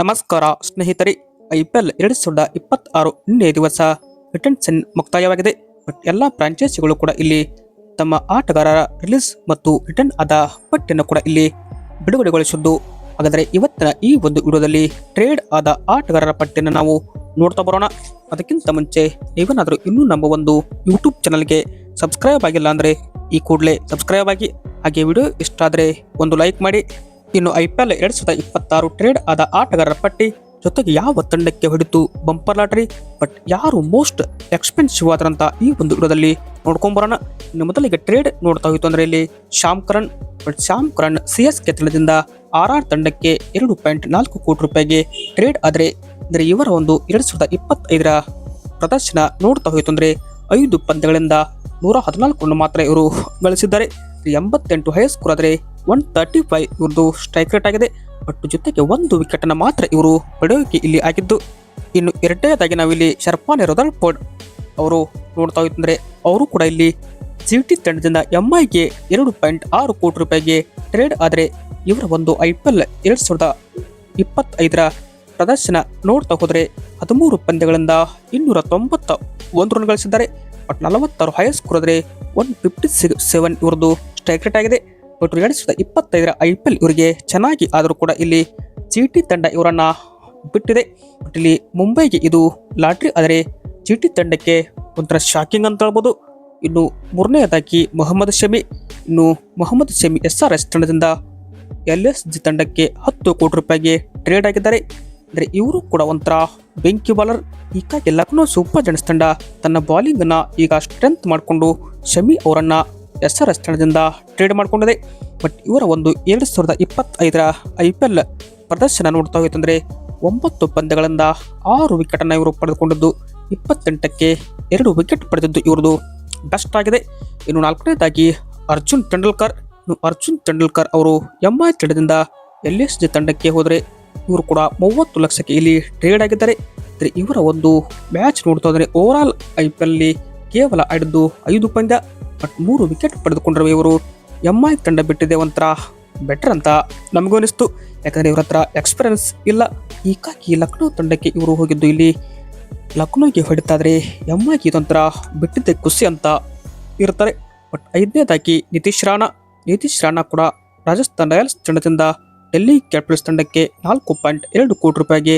ನಮಸ್ಕಾರ, ಸ್ನೇಹಿತರೆ. ಐಪಿಎಲ್ ಎರಡು ಸಾವಿರದ ಇಪ್ಪತ್ತಾರು ನಿನ್ನೆ ದಿವಸ ರಿಟರ್ನ್ಸ್ ಮುಕ್ತಾಯವಾಗಿದೆ. ಬಟ್ ಎಲ್ಲ ಫ್ರಾಂಚೈಸಿಗಳು ಕೂಡ ಇಲ್ಲಿ ತಮ್ಮ ಆಟಗಾರರ ರಿಲೀಸ್ ಮತ್ತು ರಿಟರ್ನ್ ಆದ ಪಟ್ಟಿಯನ್ನು ಕೂಡ ಇಲ್ಲಿ ಬಿಡುಗಡೆಗೊಳಿಸಿದ್ದು. ಹಾಗಾದರೆ ಇವತ್ತಿನ ಈ ಒಂದು ವಿಡಿಯೋದಲ್ಲಿ ಟ್ರೇಡ್ ಆದ ಆಟಗಾರರ ಪಟ್ಟಿಯನ್ನು ನಾವು ನೋಡ್ತಾ ಬರೋಣ. ಅದಕ್ಕಿಂತ ಮುಂಚೆ ನೀವೇನಾದರೂ ಇನ್ನೂ ನಮ್ಮ ಒಂದು ಯೂಟ್ಯೂಬ್ ಚಾನಲ್ಗೆ ಸಬ್ಸ್ಕ್ರೈಬ್ ಆಗಿಲ್ಲ ಅಂದರೆ ಈ ಕೂಡಲೇ ಸಬ್ಸ್ಕ್ರೈಬ್ ಆಗಿ. ಹಾಗೆ ವಿಡಿಯೋ ಇಷ್ಟ ಆದರೆ ಒಂದು ಲೈಕ್ ಮಾಡಿ. ಇನ್ನು ಐ ಪಿ ಎಲ್ ಎರಡ್ ಸಾವಿರದ ಇಪ್ಪತ್ತಾರು ಟ್ರೇಡ್ ಆದ ಆಟಗಾರರ ಪಟ್ಟಿ ಜೊತೆಗೆ ಯಾವ ತಂಡಕ್ಕೆ ಹೊಡಿತು ಬಂಪರ್ ಲಾಟರಿ ಬಟ್ ಯಾರು ಮೋಸ್ಟ್ ಎಕ್ಸ್ಪೆನ್ಸಿವ್ ಆದ್ರಂತ ಈ ಒಂದು ವಿಡಿಯೋದಲ್ಲಿ ನೋಡ್ಕೊಂಬರೋಣ. ಇನ್ನು ಮೊದಲಿಗೆ ಟ್ರೇಡ್ ನೋಡ್ತಾ ಹೋಯ್ತು ಅಂದ್ರೆ ಇಲ್ಲಿ Sam Curran but Sam Curran C S K ತಂಡದಿಂದ ಆರ್ ಆರ್ ತಂಡಕ್ಕೆ ಎರಡು ಪಾಯಿಂಟ್ ನಾಲ್ಕು ಕೋಟಿ ರೂಪಾಯಿಗೆ ಟ್ರೇಡ್ ಆದರೆ, ಅಂದರೆ ಇವರ ಒಂದು ಎರಡು ಸಾವಿರದ ಇಪ್ಪತ್ತೈದರ ಪ್ರದರ್ಶನ ನೋಡ್ತಾ ಹೋಯ್ತು ಅಂದ್ರೆ ಐದು ಪಂದ್ಯಗಳಿಂದ ನೂರ ಹದಿನಾಲ್ಕು ಮಾತ್ರ ಇವರು ಗಳಿಸಿದ್ದಾರೆ. ಎಂಬತ್ತೆಂಟು ಹೈಸ್ಕೂರ್ ಆದರೆ ಒನ್ ತರ್ಟಿ ಫೈವ್ ಇವ್ರದ್ದು ಸ್ಟ್ರೈಕ್ ರೇಟ್ ಆಗಿದೆ. ಬಟ್ ಜೊತೆಗೆ ಒಂದು ವಿಕೆಟ್ ಅನ್ನ ಮಾತ್ರ ಇವರು ಪಡೆಯೋಕೆ ಇಲ್ಲಿ ಆಗಿದ್ದು, ಇನ್ನು ಎರಡನೇದಾಗಿ ನಾವಿಲ್ಲಿ ಶರ್ಪಾನೆ ರೊದಲ್ಪೋಡ್ ಅವರು ನೋಡ್ತಾ ಹೋಯ್ತಂದ್ರೆ ಅವರು ಕೂಡ ಇಲ್ಲಿ ಜಿ ಟಿ ತಂಡದಿಂದ ಎಂಐಗೆ ಎರಡು ಪಾಯಿಂಟ್ ಆರು ಕೋಟಿ ರೂಪಾಯಿಗೆ ಟ್ರೇಡ್ ಆದರೆ ಇವರ ಒಂದು ಐ ಪಿ ಎಲ್ ಎರಡು ಸಾವಿರದ ಇಪ್ಪತ್ತೈದರ ಪ್ರದರ್ಶನ ನೋಡ್ತಾ ಹೋದರೆ ಹದಿಮೂರು ಪಂದ್ಯಗಳಿಂದ ಇನ್ನೂರ ತೊಂಬತ್ತ ಒಂದು ರನ್ ಗಳಿಸಿದ್ದಾರೆ. ಬಟ್ ನಲವತ್ತಾರು ಹೈಯರ್ ಸ್ಕೋರ್ ಆದರೆ ಒನ್ ಫಿಫ್ಟಿ ಸೆವೆನ್ ಇವ್ರದ್ದು ಸ್ಟ್ರೈಕ್ ರೇಟ್ ಆಗಿದೆ. ಬಟ್ ಎರಡು ಸಾವಿರದ ಇಪ್ಪತ್ತೈದರ ಐ ಪಿ ಎಲ್ ಇವರಿಗೆ ಚೆನ್ನಾಗಿ ಆದರೂ ಕೂಡ ಇಲ್ಲಿ ಜಿ ಟಿ ತಂಡ ಇವರನ್ನು ಬಿಟ್ಟಿದೆ. ಬಟ್ ಇಲ್ಲಿ ಮುಂಬೈಗೆ ಇದು ಲಾಟ್ರಿ, ಆದರೆ ಜಿ ಟಿ ತಂಡಕ್ಕೆ ಒಂಥರ ಶಾಕಿಂಗ್ ಅಂತ ಹೇಳ್ಬೋದು. ಇನ್ನು ಮೂರನೆಯದಾಗಿ ಮೊಹಮ್ಮದ್ ಶಮಿ. ಇನ್ನು Mohammed Shami S R S ತಂಡದಿಂದ ಎಲ್ ಎಸ್ ಜಿ ತಂಡಕ್ಕೆ ಹತ್ತು ಕೋಟಿ ರೂಪಾಯಿಗೆ ಟ್ರೇಡ್ ಆಗಿದ್ದಾರೆ. ಅಂದರೆ ಇವರು ಕೂಡ ಒಂಥರ ಬೆಂಕಿ ಬಾಲರ್. ಹೀಗಾಗಿ ಲಕ್ನೋ ಸೂಪರ್ ಜನ್ಸ್ ತಂಡ ತನ್ನ ಬಾಲಿಂಗನ್ನು ಈಗ ಸ್ಟ್ರೆಂತ್ ಮಾಡಿಕೊಂಡು ಶಮಿ ಅವರನ್ನ ಎಸ್ ಆರ್ ಟ್ರೇಡ್ ಮಾಡಿಕೊಂಡಿದೆ. ಬಟ್ ಇವರ ಒಂದು ಎರಡು ಸಾವಿರದ ಇಪ್ಪತ್ತೈದರ ಐ ಪಿ ಎಲ್ ಪ್ರದರ್ಶನ ನೋಡ್ತಾ ಹೋಯ್ತಂದರೆ ಒಂಬತ್ತು ಪಂದ್ಯಗಳಿಂದ ಆರು ವಿಕೆಟನ್ನು ಇವರು ಪಡೆದುಕೊಂಡಿದ್ದು, ಇಪ್ಪತ್ತೆಂಟಕ್ಕೆ ಎರಡು ವಿಕೆಟ್ ಪಡೆದಿದ್ದು ಇವ್ರದ್ದು ಬೆಸ್ಟ್ ಆಗಿದೆ. ಇನ್ನು ನಾಲ್ಕನೇದಾಗಿ ಅರ್ಜುನ್ ತೆಂಡೂಲ್ಕರ್. ಇನ್ನು ಅರ್ಜುನ್ ತೆಂಡೂಲ್ಕರ್ ಅವರು ಎಂ ಐ ತಂಡದಿಂದ ಎಲ್ ಎಸ್ ಜಿ ತಂಡಕ್ಕೆ ಹೋದರೆ ಇವರು ಕೂಡ ಮೂವತ್ತು ಲಕ್ಷಕ್ಕೆ ಇಲ್ಲಿ ಟ್ರೇಡ್ ಆಗಿದ್ದಾರೆ. ಇವರ ಒಂದು ಮ್ಯಾಚ್ ನೋಡ್ತಾ ಹೋದರೆ overall I P L ಕೇವಲ ಆಡಿದ್ದು ಐದು ಪಂದ್ಯ. ಬಟ್ ಮೂರು ವಿಕೆಟ್ ಪಡೆದುಕೊಂಡಿರುವ ಇವರು. ಎಂ ಐ ತಂಡ ಬಿಟ್ಟಿದೆ ಒಂಥರ ಬೆಟರ್ ಅಂತ ನಮಗೂ ಅನಿಸ್ತು ಯಾಕಂದರೆ ಇವ್ರ ಹತ್ರ ಎಕ್ಸ್ಪೀರಿಯನ್ಸ್ ಇಲ್ಲ. ಹೀಗಾಗಿ ಲಕ್ನೋ ತಂಡಕ್ಕೆ ಇವರು ಹೋಗಿದ್ದು ಇಲ್ಲಿ. ಲಕ್ನೋಗೆ ಹೊಡಿತಾದ್ರೆ ಐಗೆ ಇದೊಂಥರ ಬಿಟ್ಟಿದ್ದೆ ಖುಷಿ ಅಂತ ಇರ್ತಾರೆ. ಬಟ್ ಐದನೇದಾಗಿ ನಿತೀಶ್ ರಾಣಾ. ನಿತೀಶ್ ರಾಣಾ ಕೂಡ ರಾಜಸ್ಥಾನ್ ರಾಯಲ್ಸ್ ತಂಡದಿಂದ ಡೆಲ್ಲಿ ಕ್ಯಾಪಿಟಲ್ಸ್ ತಂಡಕ್ಕೆ ನಾಲ್ಕು ಪಾಯಿಂಟ್ ಎರಡು ಕೋಟಿ ರೂಪಾಯಿಗೆ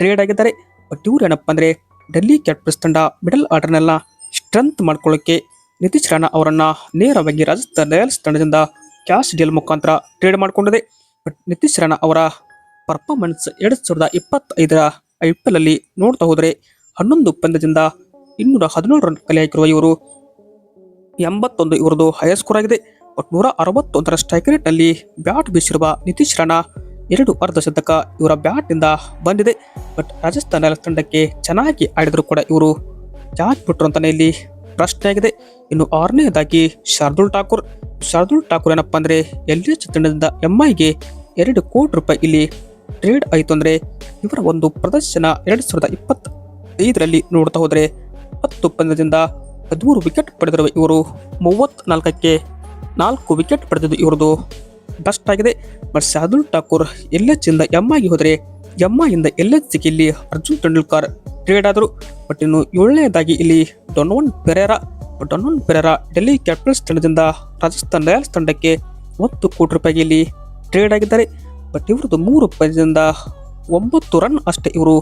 ಟ್ರೇಡ್ ಆಗಿದ್ದಾರೆ. ಬಟ್ ಇವ್ರು ಏನಪ್ಪ ಅಂದರೆ ಡೆಲ್ಲಿ ಕ್ಯಾಪಿಟಲ್ಸ್ ತಂಡ ಮಿಡಲ್ ಆರ್ಡರ್ನೆಲ್ಲ ಸ್ಟ್ರೆಂತ್ ಮಾಡ್ಕೊಳ್ಳೋಕ್ಕೆ ನಿತೀಶ್ ರಾಣಾ ಅವರನ್ನ ನೇರವಾಗಿ ರಾಜಸ್ಥಾನ್ ರಾಯಲ್ಸ್ ತಂಡದಿಂದ ಕ್ಯಾಶ್ ಡೀಲ್ ಮುಖಾಂತರ ಟ್ರೇಡ್ ಮಾಡಿಕೊಂಡಿದೆ. ಬಟ್ ನಿತೀಶ್ ರಾಣಾ ಅವರ ಪರ್ಫಾರ್ಮೆನ್ಸ್ ಎರಡು ಸಾವಿರದ ಇಪ್ಪತ್ತೈದರ ಐ ಪಿ ಎಲ್ ಅಲ್ಲಿ ನೋಡ್ತಾ ಹೋದರೆ ಹನ್ನೊಂದು ಪಂದ್ಯದಿಂದ ಇನ್ನೂರ ಹದಿನೇಳು ರನ್ ಕಲೆ ಹಾಕಿರುವ ಇವರು ಎಂಬತ್ತೊಂದು ಇವರದು ಹೈಯರ್ ಸ್ಕೋರ್ ಆಗಿದೆ. ಬಟ್ ನೂರ ಅರವತ್ತೊಂದರ ಸ್ಟ್ರೈಕ್ ರೇಟ್ನಲ್ಲಿ ಬ್ಯಾಟ್ ಬೀಸಿರುವ ನಿತೀಶ್ ರಾಣಾ ಎರಡು ಅರ್ಧ ಶತಕ ಇವರ ಬ್ಯಾಟ್ನಿಂದ ಬಂದಿದೆ. ಬಟ್ ರಾಜಸ್ಥಾನ ತಂಡಕ್ಕೆ ಚೆನ್ನಾಗಿ ಆಡಿದರೂ ಕೂಡ ಇವರು ಜಾಕ್ ಬಿಟ್ರು ಅಂತಲೇ ಇಲ್ಲಿ ಪ್ರಶ್ನೆ ಆಗಿದೆ ಇನ್ನು ಆರನೇದಾಗಿ ಶಾರ್ದುಲ್ ಠಾಕೂರ್. ಶಾರ್ದುಲ್ ಠಾಕೂರ್ ಏನಪ್ಪ ಅಂದರೆ ಎಲ್ ಎಚ್ ತಂಡದಿಂದ ಎಂಐಗೆ ಎರಡು ಕೋಟಿ ರೂಪಾಯಿ ಇಲ್ಲಿ ಟ್ರೇಡ್ ಆಯಿತು ಅಂದರೆ ಇವರ ಒಂದು ಪ್ರದರ್ಶನ ಎರಡು ಸಾವಿರದ ಇಪ್ಪತ್ತೈದರಲ್ಲಿ ನೋಡ್ತಾ ಹೋದರೆ ಹತ್ತು ಪಂದ್ಯದಿಂದ ಹದಿಮೂರು ವಿಕೆಟ್ ಪಡೆದಿರುವ ಇವರು. ಮೂವತ್ತ್ನಾಲ್ಕಕ್ಕೆ ನಾಲ್ಕು ವಿಕೆಟ್ ಪಡೆದಿದ್ದು ಇವರದು ಬೆಸ್ಟ್ ಆಗಿದೆ. But Shardul Thakur L H ಇಂದ ಎಂ ಆಗಿ ಹೋದರೆ ಎಂ ಇಂದ ಎಲ್ ಎಚ್ ಸಿಗೆ ಇಲ್ಲಿ ಅರ್ಜುನ್ ತೆಂಡೂಲ್ಕರ್ ಟ್ರೇಡ್ ಆದರು ಬಟ್ ಇನ್ನು ಏಳನೇದಾಗಿ ಇಲ್ಲಿ Donovan Ferreira Donovan Ferreira Delhi Capitals ತಂಡದಿಂದ ರಾಜಸ್ಥಾನ್ ರಾಯಲ್ಸ್ ತಂಡಕ್ಕೆ ಒಂದು ಕೋಟಿ ರೂಪಾಯಿಗೆ ಇಲ್ಲಿ ಟ್ರೇಡ್ ಆಗಿದ್ದಾರೆ ಬಟ್ ಇವ್ರದ್ದು ಮೂರು ಪಂದ್ಯದಿಂದ ಒಂಬತ್ತು ರನ್ ಅಷ್ಟೇ ಇವರು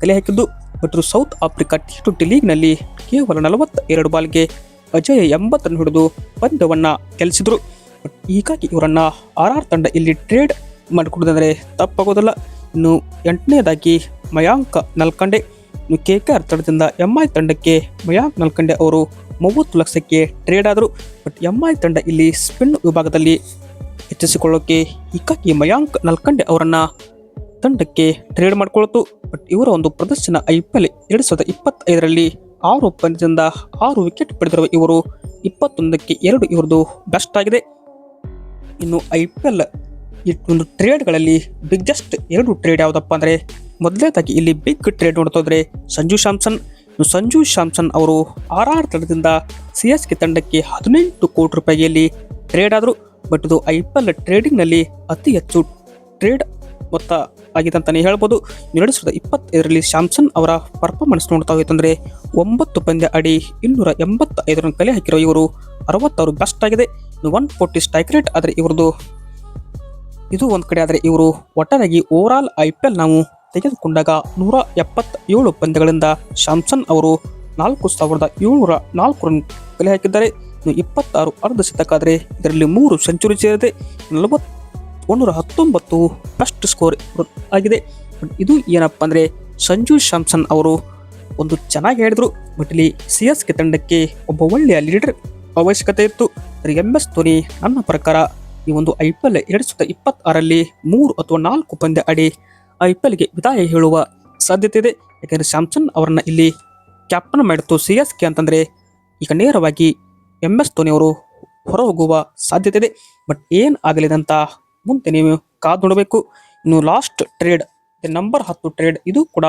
ಕಲೆ ಹಾಕಿದ್ದು. ಬಟ್ ಇವರು ಸೌತ್ ಆಫ್ರಿಕಾ ಟಿ ಟ್ವೆಂಟಿ ಲೀಗ್ನಲ್ಲಿ ಕೇವಲ ನಲವತ್ತ ಎರಡು ಬಾಲ್ಗೆ ಅಜಯ ಎಂಬತ್ತು ರನ್ ಹಿಡಿದು ಪಂದ್ಯವನ್ನು ಗೆಲ್ಲಿಸಿದರು. ಬಟ್ ಹೀಗಾಗಿ ಇವರನ್ನು ಆರ್ ಆರ್ ತಂಡ ಇಲ್ಲಿ ಟ್ರೇಡ್ ಮಾಡಿಕೊಡೋದಂದರೆ ತಪ್ಪಾಗೋದಿಲ್ಲ. ಇನ್ನು ಎಂಟನೇದಾಗಿ ಮಯಾಂಕ್ ನಲ್ಕಂಡೆ. ಇನ್ನು ಕೆ ಕೆ ಆರ್ ತಂಡದಿಂದ ಎಂ ಐ ತಂಡಕ್ಕೆ ಮಯಾಂಕ್ ನಲ್ಕಂಡೆ ಅವರು ಮೂವತ್ತು ಲಕ್ಷಕ್ಕೆ ಟ್ರೇಡ್ ಆದರು. ಬಟ್ ಎಂ ಐ ತಂಡ ಇಲ್ಲಿ ಸ್ಪಿನ್ ವಿಭಾಗದಲ್ಲಿ ಹೆಚ್ಚಿಸಿಕೊಳ್ಳೋಕೆ ಹೀಗಾಗಿ ಮಯಾಂಕ್ ನಲ್ಕಂಡೆ ಅವರನ್ನು ತಂಡಕ್ಕೆ ಟ್ರೇಡ್ ಮಾಡಿಕೊಳ್ತು. ಬಟ್ ಇವರ ಒಂದು ಪ್ರದರ್ಶನ ಐ ಪಿ ಎಲ್ ಎರಡು ಸಾವಿರದ ಇಪ್ಪತ್ತೈದರಲ್ಲಿ ಆರು ಪಂದ್ಯದಿಂದ ಆರು ವಿಕೆಟ್ ಪಡೆದಿರುವ ಇವರು ಇಪ್ಪತ್ತೊಂದಕ್ಕೆ ಎರಡು ಇವರದು ಬೆಸ್ಟ್ ಆಗಿದೆ. ಇನ್ನು ಐ ಪಿ ಎಲ್ ಒಂದು ಟ್ರೇಡ್ಗಳಲ್ಲಿ ಬಿಗ್ಗೆಸ್ಟ್ ಎರಡು ಟ್ರೇಡ್ ಯಾವುದಪ್ಪ ಅಂದರೆ ಮೊದಲನೇದಾಗಿ ಇಲ್ಲಿ ಬಿಗ್ ಟ್ರೇಡ್ ನೋಡ್ತಾ ಹೋದ್ರೆ ಸಂಜು ಸ್ಯಾಮ್ಸನ್ ಸಂಜು ಸ್ಯಾಮ್ಸನ್ ಅವರು ಆರ್ ಆರ್ ತಂಡದಿಂದ ಸಿ ಎಸ್ ಕೆ ತಂಡಕ್ಕೆ ಹದಿನೆಂಟು ಕೋಟಿ ರೂಪಾಯಿಯಲ್ಲಿ ಟ್ರೇಡ್ ಆದರು. ಬಟ್ ಇದು ಐ ಪಿ ಎಲ್ ಟ್ರೇಡಿಂಗ್ನಲ್ಲಿ ಅತಿ ಹೆಚ್ಚು ಟ್ರೇಡ್ ಮೊತ್ತ ಆಗಿದೆ ಅಂತಲೇ ಹೇಳ್ಬೋದು. ಎರಡು ಸಾವಿರದ ಇಪ್ಪತ್ತೈದರಲ್ಲಿ ಶಾಮ್ಸನ್ ಅವರ ಪರ್ಫಾರ್ಮೆನ್ಸ್ ನೋಡ್ತಾ ಹೋಯ್ತಂದ್ರೆ ಒಂಬತ್ತು ಪಂದ್ಯ ಅಡಿ ಇನ್ನೂರ ಎಂಬತ್ತೈದರನ್ನು ರನ್ ಕಲೆ ಹಾಕಿರೋ ಇವರು ಅರವತ್ತಾರು ಬೆಸ್ಟ್ ಆಗಿದೆ. ಒನ್ ಫೋರ್ಟಿ ಸ್ಟ್ರೈಕ್ ರೇಟ್ ಆದರೆ ಇವ್ರದ್ದು ಇದು ಒಂದು ಕಡೆ ಆದರೆ ಇವರು ಒಟ್ಟಾರೆಯಾಗಿ ಓವರಾಲ್ ಐ ಪಿ ಎಲ್ ನಾವು ತೆಗೆದುಕೊಂಡಾಗ ನೂರ ಎಪ್ಪತ್ತೇಳು ಪಂದ್ಯಗಳಿಂದ ಶಾಮ್ಸನ್ ಅವರು ನಾಲ್ಕು ಸಾವಿರದ ಏಳ್ನೂರ ನಾಲ್ಕು ರನ್ ಕಲೆ ಹಾಕಿದ್ದಾರೆ. ಇಪ್ಪತ್ತಾರು ಅರ್ಧ ಶತಕ ಆದರೆ ಇದರಲ್ಲಿ ಮೂರು ಸೆಂಚುರಿ ಸೇರಿದೆ. ನಲವತ್ ಒಂದೂರ ಹತ್ತೊಂಬತ್ತು ಬೆಸ್ಟ್ ಸ್ಕೋರ್ ಆಗಿದೆ. ಇದು ಏನಪ್ಪ ಅಂದರೆ ಸಂಜು ಶಾಮ್ಸನ್ ಅವರು ಒಂದು ಚೆನ್ನಾಗಿ ಹೇಳಿದರು ಬಟ್ ಇಲ್ಲಿ ಸಿ ಎಸ್ ಕೆ ತಂಡಕ್ಕೆ ಒಬ್ಬ ಒಳ್ಳೆಯ ಲೀಡರ್ ಅವಶ್ಯಕತೆ ಇತ್ತು. ಎಂ ಎಸ್ ಧೋನಿ ನನ್ನ ಪ್ರಕಾರ ಈ ಒಂದು ಐ ಪಿ ಎಲ್ ಎರಡು ಸಾವಿರದ ಇಪ್ಪತ್ತಾರರಲ್ಲಿ ಮೂರು ಅಥವಾ ನಾಲ್ಕು ಪಂದ್ಯ ಆಡಿ ಐ ಪಿ ಎಲ್ಗೆ ವಿದಾಯ ಹೇಳುವ ಸಾಧ್ಯತೆ ಇದೆ. ಯಾಕೆಂದರೆ ಸ್ಯಾಮ್ಸನ್ ಅವರನ್ನು ಇಲ್ಲಿ ಕ್ಯಾಪ್ಟನ್ ಮಾಡಿತ್ತು ಸಿ ಎಸ್ ಕೆ ಅಂತಂದರೆ ಈಗ ನೇರವಾಗಿ ಎಂ ಎಸ್ ಧೋನಿ ಅವರು ಹೊರ ಹೋಗುವ ಸಾಧ್ಯತೆ ಇದೆ. ಬಟ್ ಏನು ಆಗಲಿದೆ ಅಂತ ಮುಂದೆ ನೀವು ಕಾದು ನೋಡಬೇಕು. ಇನ್ನು ಲಾಸ್ಟ್ ಟ್ರೇಡ್ ನಂಬರ್ ಹತ್ತು ಟ್ರೇಡ್ ಇದು ಕೂಡ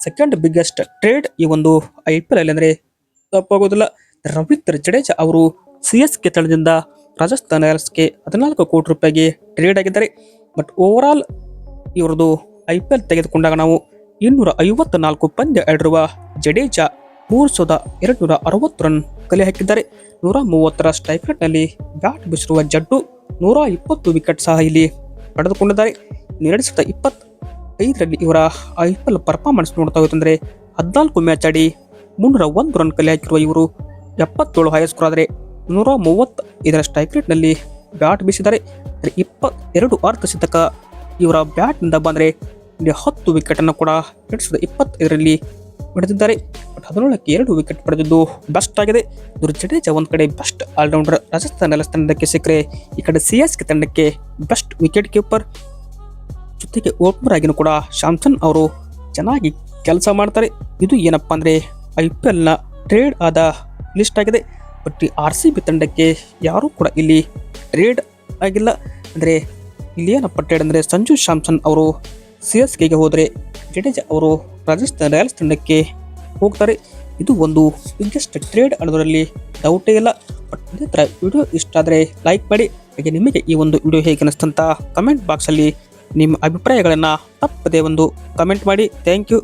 ಸೆಕೆಂಡ್ ಬಿಗ್ಗೆಸ್ಟ್ ಟ್ರೇಡ್ ಈ ಒಂದು ಐ ಪಿ ಎಲ್ ಅಲ್ಲಿ ಅಂದರೆ ತಪ್ಪಾಗೋದಿಲ್ಲ. ರವೀಂದ್ರ ಜಡೇಜಾ ಅವರು ಸಿ ಎಸ್ ಕೆ ತಂಡದಿಂದ ರಾಜಸ್ಥಾನ್ ರಾಯಲ್ಸ್ಗೆ ಹದಿನಾಲ್ಕು ಕೋಟಿ ರೂಪಾಯಿಗೆ ಟ್ರೇಡ್ ಆಗಿದ್ದಾರೆ. ಬಟ್ ಓವರ್ ಆಲ್ ಇವರದು ಐ ಪಿ ಎಲ್ ತೆಗೆದುಕೊಂಡಾಗ ನಾವು ಇನ್ನೂರ ಐವತ್ತ ನಾಲ್ಕು ಪಂದ್ಯ ಆಡಿರುವ ಜಡೇಜಾ ಮೂರು ಸಾವಿರದ ಎರಡುನೂರ ಅರವತ್ತು ರನ್ ಕಲೆ ಹಾಕಿದ್ದಾರೆ. ನೂರ ಮೂವತ್ತರ ಸ್ಟ್ರೈಕ್ ರೇಟ್ನಲ್ಲಿ ಬ್ಯಾಟ್ ಬಿಸಿರುವ ಜಡ್ಡು ನೂರ ಇಪ್ಪತ್ತು ವಿಕೆಟ್ ಸಹ ಇಲ್ಲಿ ಪಡೆದುಕೊಂಡಿದ್ದಾರೆ. ಎರಡು ಸಾವಿರದ ಇಪ್ಪತ್ತೈದರಲ್ಲಿ ಇವರ ಐ ಪಿ ಎಲ್ ಪರ್ಫಾರ್ಮೆನ್ಸ್ ನೋಡ್ತಾ ಹೋಯ್ತಂದರೆ ಹದಿನಾಲ್ಕು ಮ್ಯಾಚ್ ಆಡಿ ಮುನ್ನೂರ ಒಂದು ರನ್ ಕಲೆ ಹಾಕಿರುವ ಇವರು ಎಪ್ಪತ್ತೇಳು ಹೈ ಸ್ಕೋರ್ ಆದರೆ ನೂರ ಮೂವತ್ತ ಇದರ ಸ್ಟ್ರೈಕ್ ರೇಟ್ನಲ್ಲಿ ಬ್ಯಾಟ್ ಬೀಸಿದ್ದಾರೆ ಆದರೆ ಇಪ್ಪತ್ತೆರಡು ಅರ್ಧ ಶತಕ. ಇವರ ಬ್ಯಾಟ್ನಿಂದ ಬಂದರೆ ಹತ್ತು ವಿಕೆಟನ್ನು ಕೂಡ ಎರಡು ಸಾವಿರದ ಇಪ್ಪತ್ತೈದರಲ್ಲಿ ಪಡೆದಿದ್ದಾರೆ. ಹದಿನೇಳಕ್ಕೆ ಎರಡು ವಿಕೆಟ್ ಪಡೆದಿದ್ದು ಬೆಸ್ಟ್ ಆಗಿದೆ. ಇವರು ಜಡೇಜಾ ಒಂದು ಕಡೆ ಬೆಸ್ಟ್ ಆಲ್ರೌಂಡರ್ ರಾಜಸ್ಥಾನ್ ಎಲ್ಲ ತಂಡಕ್ಕೆ ಸಿಕ್ಕರೆ ಈ ಕಡೆ ಸಿ ಎಸ್ ಕೆ ತಂಡಕ್ಕೆ ಬೆಸ್ಟ್ ವಿಕೆಟ್ ಕೀಪರ್ ಜೊತೆಗೆ ಓಪನರ್ ಆಗಿನೂ ಕೂಡ ಶಾಮ್ಸನ್ ಅವರು ಚೆನ್ನಾಗಿ ಕೆಲಸ ಮಾಡ್ತಾರೆ. ಇದು ಏನಪ್ಪ ಅಂದರೆ ಐ ಪಿ ಟ್ರೇಡ್ ಆದ ಲಿಸ್ಟ್ ಆಗಿದೆ. ಬಟ್ ಆರ್ ಸಿ ಬಿ ತಂಡಕ್ಕೆ ಯಾರೂ ಕೂಡ ಇಲ್ಲಿ ರೇಡ್ ಆಗಿಲ್ಲ. ಅಂದರೆ ಇಲ್ಲಿ ಏನಪ್ಪ ಟ್ರೇಡ್ ಅಂದರೆ ಸಂಜು ಶಾಮ್ಸನ್ ಅವರು ಸಿ ಎಸ್ ಕೆಗೆ ಹೋದರೆ ಜಡೇಜಾ ಅವರು ರಾಜಸ್ಥಾನ್ ರಾಯಲ್ಸ್ ತಂಡಕ್ಕೆ ಹೋಗ್ತಾರೆ. ಇದು ಒಂದು ಬಿಗ್ಗೆಸ್ಟ್ ಟ್ರೇಡ್ ಅನ್ನೋದರಲ್ಲಿ ಡೌಟೇ ಇಲ್ಲ. ಬಟ್ ಅದೇ ಥರ ವಿಡಿಯೋ ಇಷ್ಟ ಆದರೆ ಲೈಕ್ ಮಾಡಿ. ಹಾಗೆ ನಿಮಗೆ ಈ ಒಂದು ವಿಡಿಯೋ ಹೇಗೆ ಅನ್ನಿಸ್ತಂತ ಕಮೆಂಟ್ ಬಾಕ್ಸಲ್ಲಿ ನಿಮ್ಮ ಅಭಿಪ್ರಾಯಗಳನ್ನು ತಪ್ಪದೇ ಒಂದು ಕಮೆಂಟ್ ಮಾಡಿ. Thank you